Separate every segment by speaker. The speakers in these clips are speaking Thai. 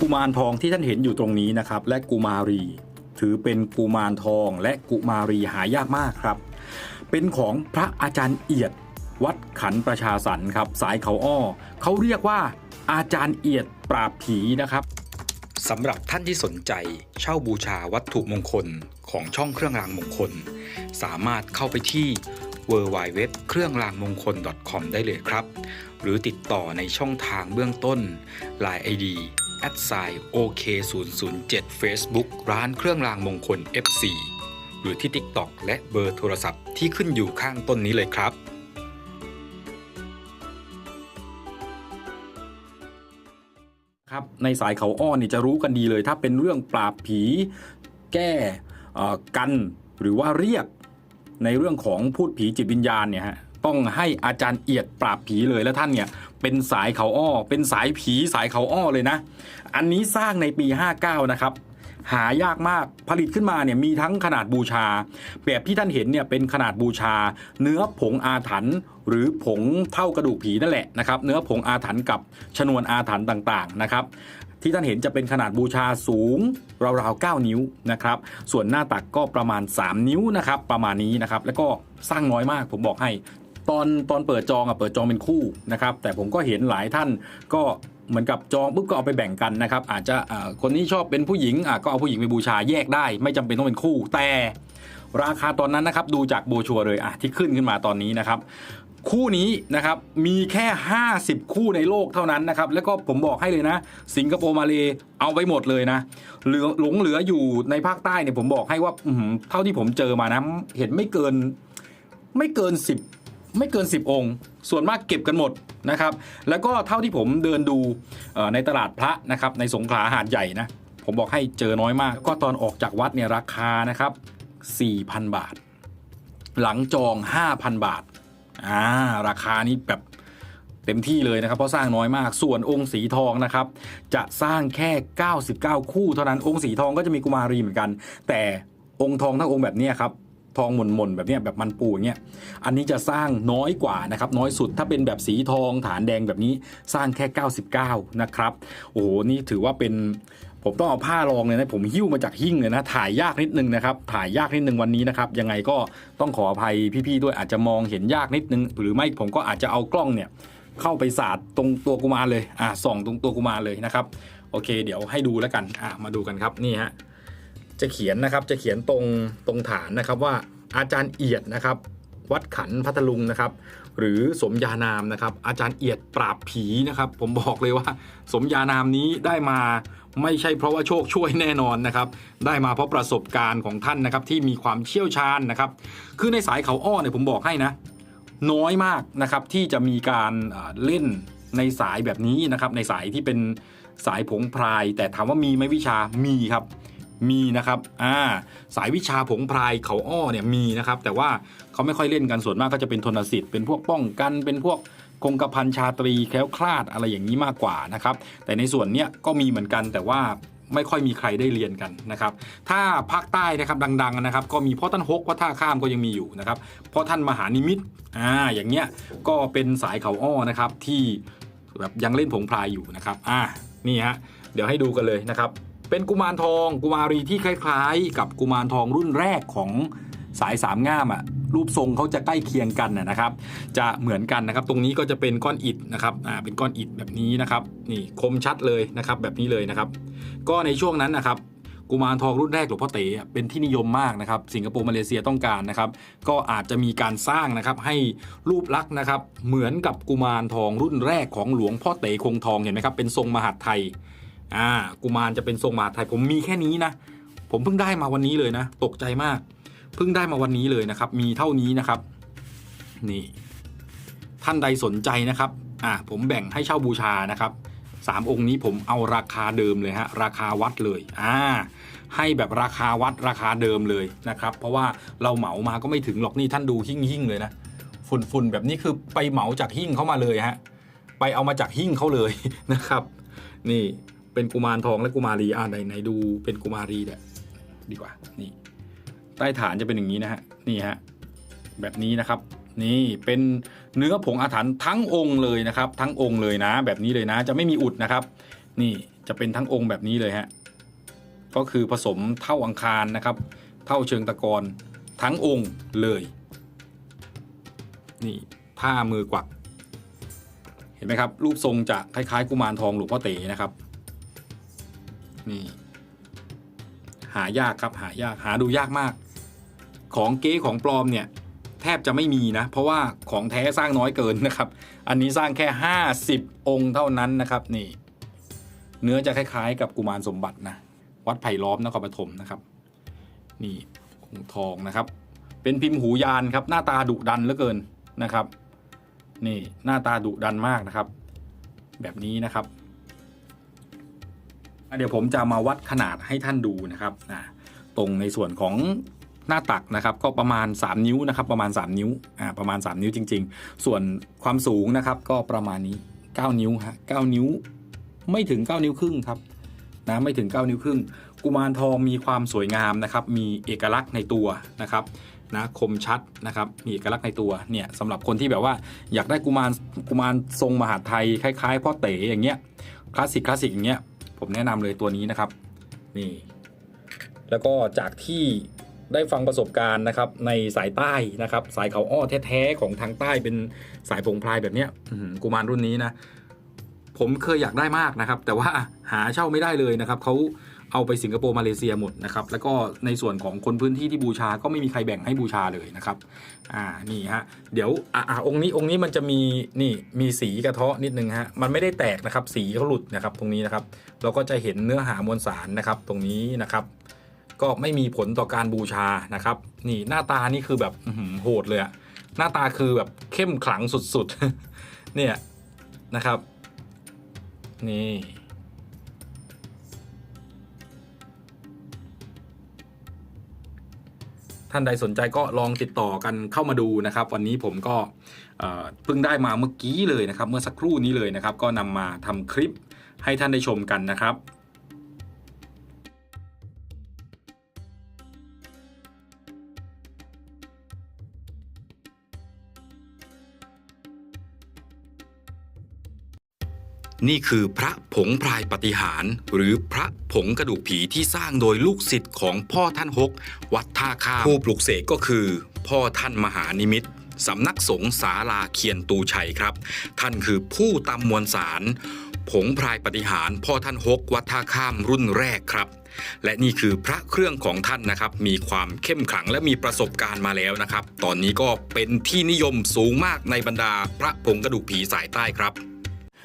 Speaker 1: กุมารทองที่ท่านเห็นอยู่ตรงนี้นะครับ และกุมารี ถือเป็นกุมารทองและกุมารีหายากมากครับ เป็นของพระอาจารย์เอียด วัดขันประชาสรรครับ สายเขาอ้อ เขาเรียกว่าอาจารย์เอียดปราบผีนะครับ
Speaker 2: สำหรับท่านที่สนใจเช่าบูชาวัตถุมงคลของช่องเครื่องรางมงคล สามารถเข้าไปที่ w w w เครื่องรางมงคล .com ได้เลยครับ หรือติดต่อในช่องทางเบื้องต้น Line ID at s i OK 0 0 7 Facebook ร้านเครื่องรางมงคล FC หรือที่ TikTok และเบอร์โทรศัพท์ที่ขึ้นอยู่ข้างต้นนี้เลยครับ
Speaker 1: ครับในสายเขาอ้อนนี่จะรู้กันดีเลย ถ้าเป็นเรื่องปราบผีแก้เอ่อกันหรือว่าเรียกในเรื่องของพูดผีจิตวิญญาณเนี่ยฮะ ต้องให้อาจารย์เอียดปราบผีเลยแล้วท่านเนี่ยเป็นสายเขาอ้อ เป็นสายผีสายเขาอ้อเลยนะ อันนี้สร้างในปี 59 นะครับหายากมากผลิตขึ้นมาเนี่ยมีทั้งขนาดบูชา แบบที่ท่านเห็นเนี่ยเป็นขนาดบูชา เนื้อผงอาถรรพ์หรือผงเท่ากระดูกผีนั่นแหละนะครับเนื้อผงอาถรรพ์กับชนวนอาถรรพ์ต่างๆนะครับที่ท่านเห็นจะเป็นขนาดบูชาสูงราวๆ 9 นิ้วนะครับ ส่วนหน้าตักก็ประมาณ 3 นิ้วนะครับ ประมาณนี้นะครับ แล้วก็สร้างน้อยมากผมบอกให้ ตอนตอนเปิดจองอะเปิดจองเป็นคู่นะครับแต่ผมก็เห็นหลายท่านก็เหมือนกับจองปุ๊บก็เอาไปแบ่งกันนะครับอาจจะคนนี้ชอบเป็นผู้หญิงอะก็เอาผู้หญิงไปบูชาแยกได้ ไม่จำเป็นต้องเป็นคู่ แต่ราคาตอนนั้นนะครับดูจากโบชัวเลยอะที่ขึ้นขึ้นมาตอนนี้นะครับคู่นี้นะครับมีแค่ 50 คู่ในโลกเท่านั้นนะครับแล้วก็ผมบอกให้เลยนะ สิงคโปร์มาเลเอาไปหมดเลยนะเหลือหลงเหลืออยู่ในภาคใต้เนี่ยผมบอกให้ว่าเท่าที่ผมเจอมานะเห็นไม่เกินไม่เกิน 10 ไม่เกิน 10 องค์ ส่วนมากเก็บกันหมดนะครับ แล้วก็เท่าที่ผมเดินดูในตลาดพระนะครับในสงขลาหาดใหญ่นะ ผมบอกให้เจอน้อยมาก ก็ตอนออกจากวัดเนี่ยราคานะครับ 4,000 บาท หลังจอง 5,000 บาทอ่าราคานี้แบบเต็มที่เลยนะครับเพราะสร้างน้อยมาก ส่วนองค์สีทองนะครับจะสร้างแค่ 99 คู่เท่านั้นองค์สีทองก็จะมีกุมารีเหมือนกัน แต่องค์ทองทั้งองค์แบบนี้ครับ ทองหม่นๆแบบนี้แบบมันปูอย่างเงี้ยอันนี้จะสร้างน้อยกว่านะครับน้อยสุดถ้าเป็นแบบสีทองฐานแดงแบบนี้สร้างแค่ 99 นะครับโอ้โหนี่ถือว่าเป็นผมต้องเอาผ้ารองเลยนะผมหิ้วมาจากหิ้งเลยนะถ่ายยากนิดนึงนะครับถ่ายยากนิดนึงวันนี้นะครับยังไงก็ต้องขออภัยพี่ๆด้วยอาจจะมองเห็นยากนิดนึง หรือไม่ผมก็อาจจะเอากล้องเนี่ยเข้าไปสาดตรงตัวกุมารเลยอ่าส่องตรงตัวกุมารเลยนะครับโอเค เดี๋ยวให้ดูแล้วกันอ่ามาดูกันครับนี่ฮะ จะเขียนนะครับจะเขียนตรงตรงฐานนะครับว่าอาจารย์เอียดนะครับ วัดขันพัทลุงนะครับ หรือสมญานามนะครับ อาจารย์เอียดปราบผีนะครับ ผมบอกเลยว่า สมญานามนี้ได้มาไม่ใช่เพราะว่าโชคช่วยแน่นอนนะครับ ได้มาเพราะประสบการณ์ของท่านนะครับที่มีความเชี่ยวชาญนะครับ คือในสายเขาอ้อเนี่ยผมบอกให้นะ น้อยมากนะครับที่จะมีการเล่นในสายแบบนี้นะครับ ในสายที่เป็นสายผงพราย แต่ถามว่ามีไหมวิชามีครับ มีนะครับอ่าสายวิชาผงพรายเขาอ้อเนี่ยมีนะครับ แต่ว่าเขาไม่ค่อยเล่นกันส่วนมากก็จะเป็นทนสิทธิ์เป็นพวกป้องกันเป็นพวกคงกระพันชาตรีแคล้วคลาดอะไรอย่างนี้มากกว่านะครับ แต่ในส่วนเนี้ยก็มีเหมือนกันแต่ว่าไม่ค่อยมีใครได้เรียนกันนะครับ ถ้าภาคใต้นะครับดังๆนะครับ ก็มีพ่อท่านฮกวัดท่าข้ามก็ยังมีอยู่นะครับพ่อท่านมหานิมิตอ่าอย่างเงี้ยก็เป็นสายเขาอ้อนะครับที่แบบยังเล่นผงพรายอยู่นะครับอ่านี่ฮะเดี๋ยวให้ดูกันเลยนะครับ เป็นกุมารทองกุมารีที่คล้ายๆ กับกุมารทองรุ่นแรกของสายสามง่ามอะรูปทรงเขาจะใกล้เคียงกันนะครับ จะเหมือนกันนะครับ ตรงนี้ก็จะเป็นก้อนอิฐนะครับอ่าเป็นก้อนอิฐแบบนี้นะครับ นี่คมชัดเลยนะครับ แบบนี้เลยนะครับ ก็ในช่วงนั้นนะครับกุมารทองรุ่นแรกหลวงพ่อเต๋อเป็นที่นิยมมากนะครับ สิงคโปร์มาเลเซียต้องการนะครับ ก็อาจจะมีการสร้างนะครับให้รูปลักษณ์นะครับ เหมือนกับกุมารทองรุ่นแรกของหลวงพ่อเต๋คงทองเห็นไหมครับเป็นทรงมหาไทย อ่ากุมารจะเป็นทรงมหาไทยผมมีแค่นี้นะ ผมเพิ่งได้มาวันนี้เลยนะ ตกใจมาก เพิ่งได้มาวันนี้เลยนะครับ มีเท่านี้นะครับ นี่ ท่านใดสนใจนะครับอ่าผมแบ่งให้เช่าบูชานะครับสามองค์นี้ผมเอาราคาเดิมเลยฮะราคาวัดเลยอ่าให้แบบราคาวัดราคาเดิมเลยนะครับ เพราะว่าเราเหมามาก็ไม่ถึงหรอกนี่ท่านดูหิ่งหิ่งเลยนะฝุ่นฝุ่นแบบนี้คือไปเหมาจากหิ่งเข้ามาเลยฮะไปเอามาจากหิ่งเขาเลยนะครับ นี่ เป็นกุมารทองและกุมารีอ่าไหนไหนดูเป็นกุมารีเนี่ยดีกว่านี่ใต้ฐานจะเป็นอย่างนี้นะฮะนี่ฮะแบบนี้นะครับนี่เป็นเนื้อผงอาถรรพ์ทั้งองค์เลยนะครับ ทั้งองค์เลยนะ แบบนี้เลยนะ จะไม่มีอุดนะครับ นี่จะเป็นทั้งองค์แบบนี้เลยฮะก็คือผสมเท่าอังคารนะครับ เท่าเชิงตะกอนทั้งองค์เลยนี่ท่ามือกวักเห็นไหมครับ รูปทรงจะคล้ายๆกุมารทองหลวงพ่อเต๋นะครับ นี่ หายากครับหายากหาดูยากมาก ของเก๊ของปลอมเนี่ย แทบจะไม่มีนะ เพราะว่าของแท้สร้างน้อยเกินนะครับ อันนี้สร้างแค่ 50 องค์เท่านั้นนะครับนี่ เนื้อจะคล้ายๆ กับกุมารสมบัตินะวัดไผ่ล้อมนครปฐมนะครับ นี่องทองนะครับ เป็นพิมพ์หูยานครับ หน้าตาดุดันเหลือเกินนะครับ นี่หน้าตาดุดันมากนะครับ แบบนี้นะครับ เดี๋ยวผมจะมาวัดขนาดให้ท่านดูนะครับอะตรงในส่วนของหน้าตักนะครับก็ประมาณ 3 นิ้วนะครับประมาณ 3 นิ้วอ่าประมาณ 3 นิ้วจริง ๆ ส่วนความสูงนะครับก็ประมาณนี้ 9 นิ้วฮะ9นิ้ว ไม่ถึง 9 นิ้วครึ่งครับนะไม่ถึง 9 นิ้วครึ่ง กุมารทองมีความสวยงามนะครับมีเอกลักษณ์ในตัวนะครับนะคมชัดนะครับมีเอกลักษณ์ในตัวเนี่ยสำหรับคนที่แบบว่าอยากได้กุมารกุมารทรงมหาไทยคล้ายๆพ่อเต๋อย่างเงี้ยคลาสสิกคลาสสิกอย่างเงี้ย ผมแนะนำเลยตัวนี้นะครับนี่แล้วก็จากที่ได้ฟังประสบการณ์นะครับในสายใต้นะครับ สายเขาอ้อแท้ๆของทางใต้เป็นสายผงพลายแบบเนี้ยกุมารรุ่นนี้นะ ผมเคยอยากได้มากนะครับ แต่ว่าหาเช่าไม่ได้เลยนะครับเขา เอาไปสิงคโปร์มาเลเซียหมดนะครับแล้วก็ในส่วนของคนพื้นที่ที่บูชาก็ไม่มีใครแบ่งให้บูชาเลยนะครับอ่านี่ฮะเดี๋ยวอ่าอ่าองค์นี้องค์นี้มันจะมีนี่มีสีกระเทาะนิดนึงฮะมันไม่ได้แตกนะครับสีเขาหลุดนะครับตรงนี้นะครับเราก็จะเห็นเนื้อหามวลสารนะครับตรงนี้นะครับ ก็ไม่มีผลต่อการบูชานะครับ นี่หน้าตานี่คือแบบโหดเลยอะหน้าตาคือแบบเข้มขลังสุดๆเนี่ยนะครับ นี่านใดสนใจก็ลองติดต่อกันเข้ามาดูนะครับ วันนี้ผมก็เอ่อเพิ่งได้มาเมื่อกี้เลยนะครับ เมื่อสักครู่นี้เลยนะครับ ก็นำมาทำคลิปให้ท่านได้ชมกันนะครับ
Speaker 2: นี่คือพระผงพรายปฏิหาร หรือพระผงกระดูกผีที่สร้างโดยลูกศิษย์ของพ่อท่านหกวัดท่าข้ามผู้ปลุกเสกก็คือ พ่อท่านมหานิมิตสำนักสงฆ์ศาลาเคียนตูชัยครับ ท่านคือผู้ตำมวลสารผงพรายปฏิหารพ่อท่านหกวัดท่าข้ามรุ่นแรกครับ และนี่คือพระเครื่องของท่านนะครับ มีความเข้มขลังและมีประสบการณ์มาแล้วนะครับ ตอนนี้ก็เป็นที่นิยมสูงมากในบรรดาพระผงกระดูกผีสายใต้ครับ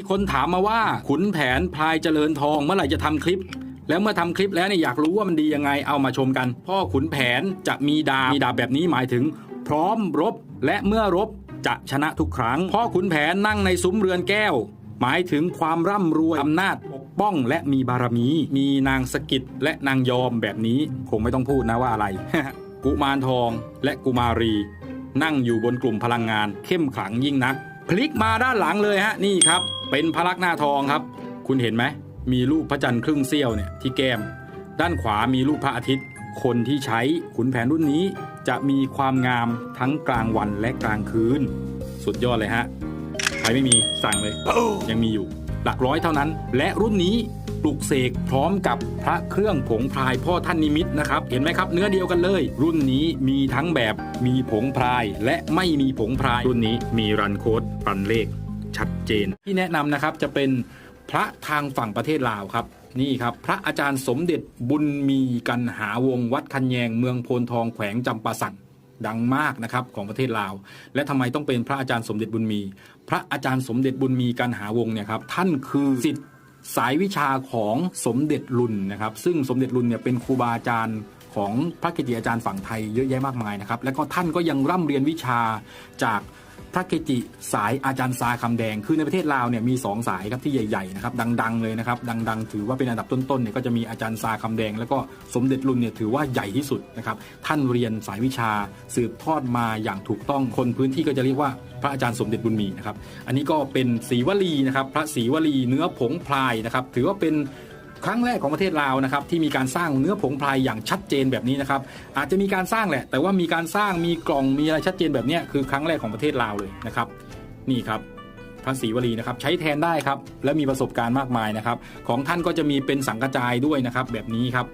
Speaker 1: คนถามมาว่าขุนแผนพลายเจริญทองเมื่อไหร่จะทำคลิป แล้วเมื่อทำคลิปแล้วเนี่ยอยากรู้ว่ามันดียังไงเอามาชมกัน พ่อขุนแผนจะมีดาบมีดาบแบบนี้หมายถึง พร้อมรบและเมื่อรบจะชนะทุกครั้ง พ่อขุนแผนนั่งในซุ้มเรือนแก้ว หมายถึงความร่ำรวยอำนาจปกป้องและมีบารมี มีนางสกิดและนางยอมแบบนี้ คงไม่ต้องพูดนะว่าอะไร กุมารทองและกุมารี นั่งอยู่บนกลุ่มพลังงานเข้มขลังยิ่งนัก พลิกมาด้านหลังเลยฮะนี่ครับ เป็นพระลักษณ์หน้าทองครับ คุณเห็นไหม มีรูปพระจันทร์ครึ่งเสี้ยวเนี่ยที่แก้ม ด้านขวามีรูปพระอาทิตย์ คนที่ใช้ขุนแผนรุ่นนี้ จะมีความงามทั้งกลางวันและกลางคืน สุดยอดเลยฮะ ใครไม่มีสั่งเลย ยังมีอยู่ หลักร้อยเท่านั้น และรุ่นนี้ปลุกเสกพร้อมกับพระเครื่องผงพรายพ่อท่านนิมิตนะครับ เห็นไหมครับ เนื้อเดียวกันเลย รุ่นนี้มีทั้งแบบมีผงพรายและไม่มีผงพราย รุ่นนี้มีรันโค้ดรันเลข ชัดเจน ที่แนะนำนะครับจะเป็นพระทางฝั่งประเทศลาวครับนี่ครับพระอาจารย์สมเด็จบุญมีกันหาวงวัดคันแยงเมืองโพนทองแขวงจำปาสักดังมากนะครับของประเทศลาว และทำไมต้องเป็นพระอาจารย์สมเด็จบุญมี พระอาจารย์สมเด็จบุญมีกันหาวงเนี่ยครับท่านคือสิทธิ์สายวิชาของสมเด็จรุนนะครับซึ่งสมเด็จรุนเนี่ยเป็นครูบาอาจารย์ของพระเกจิอาจารย์ฝั่งไทยเยอะแยะมากมายนะครับแล้วก็ท่านก็ยังร่ำเรียนวิชาจาก พระเกจิสายอาจารย์ซาคำแดง คือในประเทศลาวเนี่ยมี 2 สายครับที่ใหญ่ๆนะครับดัง ๆ เลยนะครับดัง ๆ ถือว่าเป็นอันดับต้นๆเนี่ยก็จะมีอาจารย์ซาคำแดง แล้วก็สมเด็จรุ่นเนี่ยถือว่าใหญ่ที่สุดนะครับท่านเรียนสายวิชาสืบทอดมาอย่างถูกต้องคนพื้นที่ก็จะเรียกว่าพระอาจารย์สมเด็จบุญมีนะครับอันนี้ก็เป็นศรีวลีนะครับพระศรีวลีเนื้อผงพลายนะครับถือว่าเป็น ครั้งแรกของประเทศลาวนะครับที่มีการสร้างเนื้อผงพลายอย่างชัดเจนแบบนี้นะครับอาจจะมีการสร้างแหละ แต่ว่ามีการสร้างมีกล่องมีอะไรชัดเจนแบบนี้คือครั้งแรกของประเทศลาวเลยนะครับ นี่ครับพระศรีวลีนะครับใช้แทนได้ครับและมีประสบการณ์มากมายนะครับ ของท่านก็จะมีเป็นสังกระจายด้วยนะครับ แบบนี้ครับ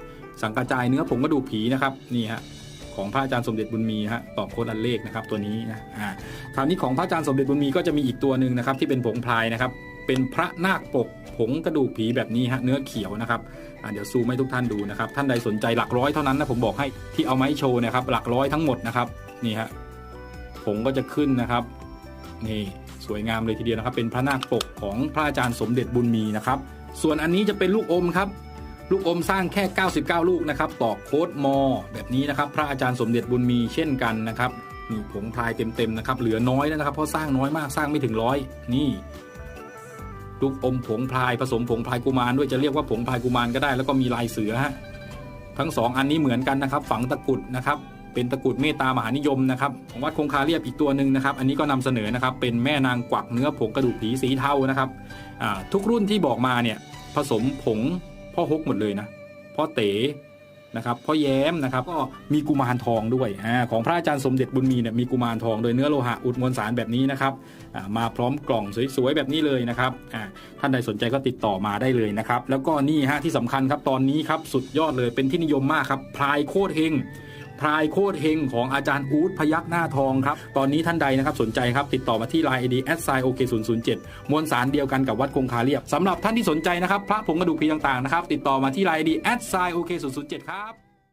Speaker 1: สังกระจายเนื้อผงกระดูกผีนะครับนี่ฮะของพระอาจารย์สมเด็จบุญมีฮะตอบโค้ดอันเลขนะครับตัวนี้นะอ่าคราวนี้ของพระอาจารย์สมเด็จบุญมีก็จะมีอีกตัวหนึ่งนะครับที่เป็นผงพลายนะครับ เป็นพระนาคปกผงกระดูกผีแบบนี้ฮะเนื้อเขียวนะครับเดี๋ยวซูมให้ทุกท่านดูนะครับท่านใดสนใจหลักร้อยเท่านั้นนะผมบอกให้ที่เอามาให้โชว์นะครับหลักร้อยทั้งหมดนะครับนี่ฮะผงก็จะขึ้นนะครับนี่สวยงามเลยทีเดียวนะครับ เป็นพระนาคปกของพระอาจารย์สมเด็จบุญมีนะครับ ส่วนอันนี้จะเป็นลูกอมครับ ลูกอมสร้างแค่ 99 ลูกนะครับต่อโค้ดมอ แบบนี้นะครับ พระอาจารย์สมเด็จบุญมีเช่นกันนะครับนี่ผงพลายเต็มๆนะครับเหลือน้อยแล้วนะครับเพราะสร้างน้อยมากสร้างไม่ถึงร้อยนี่ ลูกอมผงพลายผสมผงพลายกุมารด้วยจะเรียกว่าผงพลายกุมารก็ได้ แล้วก็มีลายเสือฮะทั้งสองอันนี้เหมือนกันนะครับ ฝังตะกุดนะครับ เป็นตะกุดเมตตามหานิยมนะครับของวัดคงคาเรียบอีกตัวหนึ่งนะครับ อันนี้ก็นำเสนอนะครับ เป็นแม่นางกวักเนื้อผงกระดูกผีสีเทานะครับทุกรุ่นที่บอกมาเนี่ยผสมผงพ่อฮกหมดเลยนะพ่อเต๋ นะครับพ่อแย้มนะครับก็มีกุมารทองด้วยอของพระอาจารย์สมเด็จบุญมีเนี่ยมีกุมารทองโดยเนื้อโลหะอุดมวลสารแบบนี้นะครับมาพร้อมกล่องสวยๆแบบนี้เลยนะครับท่านใดสนใจก็ติดต่อมาได้เลยนะครับ แล้วก็นี่ฮะที่สำคัญครับตอนนี้ครับสุดยอดเลยเป็นที่นิยมมากครับพลายโคตรเฮง พรายโคตรเฮงของอาจารย์อู๊ดพยักหน้าทองครับ ตอนนี้ท่านใดนะครับสนใจครับ ติดต่อมาที่ Line ID s i o k 0 0 7มวลสารเดียวกันกับวัดคงคาเรียบสำหรับท่านที่สนใจนะครับพระผงกระดูกพีต่างๆนะครับติดต่อมาที่ Line ID s i o k 0 0 7ครับ